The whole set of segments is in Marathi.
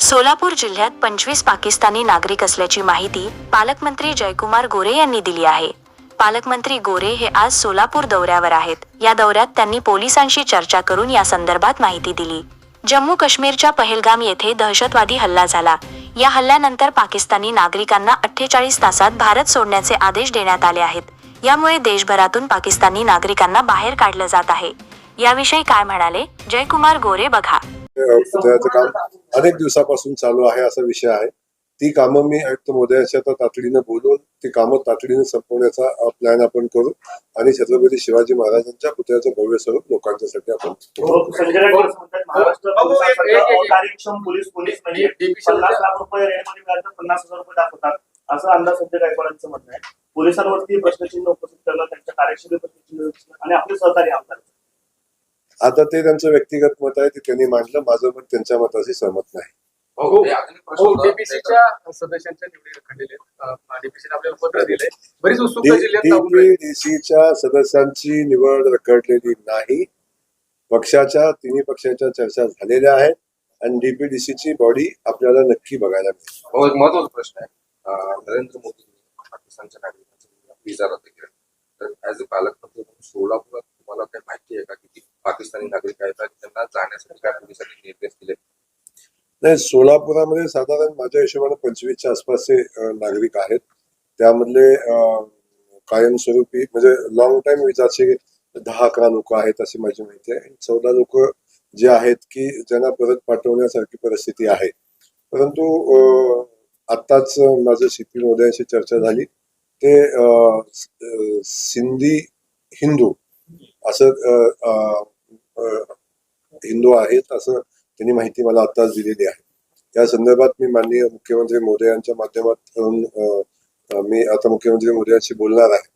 सोलापूर जिल्ह्यात पंचवीस पाकिस्तानी नागरिक असल्याची माहिती पालकमंत्री जयकुमार गोरे यांनी दिली आहे. पालकमंत्री गोरे हे आज सोलापूर दौऱ्यावर आहेत. या दौऱ्यात त्यांनी पोलिसांशी चर्चा करून या संदर्भात माहिती दिली. जम्मू काश्मीरच्या पहलगाम येथे दहशतवादी हल्ला झाला. या हल्ल्यानंतर पाकिस्तानी नागरिकांना अठ्ठेचाळीस तासात भारत सोडण्याचे आदेश देण्यात आले आहेत. यामुळे देशभरातून पाकिस्तानी नागरिकांना बाहेर काढलं जात आहे. याविषयी काय म्हणाले? जयकुमार गोरे बघा. पुतळ्याचं काम अनेक दिवसापासून चालू आहे असा विषय आहे. ती कामं मी आयुक्त मोदयाच्या आता तातडीनं बोलून ती कामं तातडीनं संपवण्याचा प्लॅन आपण करू आणि छत्रपती शिवाजी महाराजांच्या पुतळ्याचं भव्य स्वरूप लोकांच्यासाठी आपण असं अंदाज सध्या गायकवाडांचं म्हणणं आहे. पोलिसांवरती प्रश्नचिन्ह उपस्थित करणं त्यांच्या कार्यक्षमतेवर प्रश्नचिन्ह आणि आपले सहकारी आमदार आता ते त्यांचं व्यक्तिगत मत आहे ते त्यांनी मांडलं. माझं मत त्यांच्या मताशी सहमत नाही. हो डीपीसीच्या सदस्यांच्या निवडी रखडलेले डीपीसीने आपल्याला पत्र दिले बरीच उत्सुकता जिल्ह्यात लागून राहिली. डीपीडीसीच्या सदस्यांची निवड रखडलेली नाही. पक्षाच्या तिन्ही पक्षाच्या चर्चा झालेल्या आहेत आणि डीपीडीसीची बॉडी आपल्याला नक्की बघायला मिळेल. हो महत्त्वाचा प्रश्न आहे. नरेंद्र मोदी पाकिस्तानच्या नागरिकांचा विजा रद्द केला तर ऍज अ पालकमंत्री म्हणून सोलापुरात तुम्हाला काही माहिती आहे का किती पाकिस्तानी नागरिक आहेत आणि त्यांना जाण्यासाठी काय पोलिसांनी निर्देश दिले? नाही सोलापुरामध्ये साधारण माझ्या हिशोबाने पंचवीसच्या आसपासचे नागरिक आहेत. त्यामधले कायमस्वरूपी म्हणजे लॉंग टाइम विचारचे दहा अकरा लोक आहेत अशी माझी माहिती आहे. चौदा लोक जे आहेत की ज्यांना परत पाठवण्यासारखी परिस्थिती आहे. परंतु आत्ताच माझं सीपी मोदयांशी चर्चा झाली. ते सिंधी हिंदू असं हिंदू आहेत असं त्यांनी माहिती मला आत्ताच दिलेली आहे. या संदर्भात मी माननीय मुख्यमंत्री मोदी यांच्या माध्यमातून मी आता मुख्यमंत्री मोदी यांशी बोलणार आहे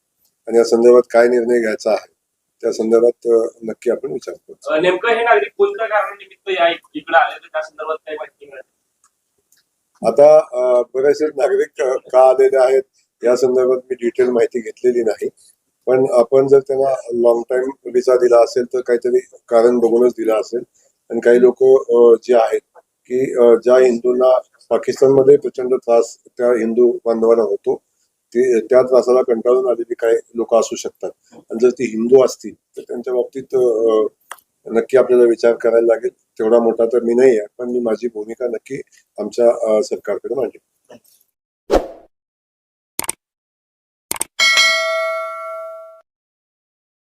आणि या संदर्भात काय निर्णय घ्यायचा आहे त्या संदर्भात नक्की आपण विचार करू. अ, नेमकं हे नागरिक कोणत्या कारणानिमित्त या इकडे आले तर त्या संदर्भात काही माहिती मिळाली. आता बरेचसे नागरिक का आलेले आहेत? या संदर्भात मी डिटेल माहिती घेतलेली नाही. पण आपण जर त्यांना लॉंग टाइम व्हिसा दिला असेल तर काहीतरी कारण बघूनच दिला असेल. आणि काही लोक जे आहेत की ज्या हिंदूंना पाकिस्तानमध्ये प्रचंड त्रास त्या हिंदू बांधवांना होतो ते त्या त्रासाला कंटाळून आलेली काही लोक असू शकतात. आणि जर ती हिंदू असतील तर त्यांच्या बाबतीत नक्की आपल्याला विचार करायला लागेल. तेवढा मोठा तर मी नाही आहे पण मी माझी भूमिका नक्की आमच्या सरकारकडे मांडेल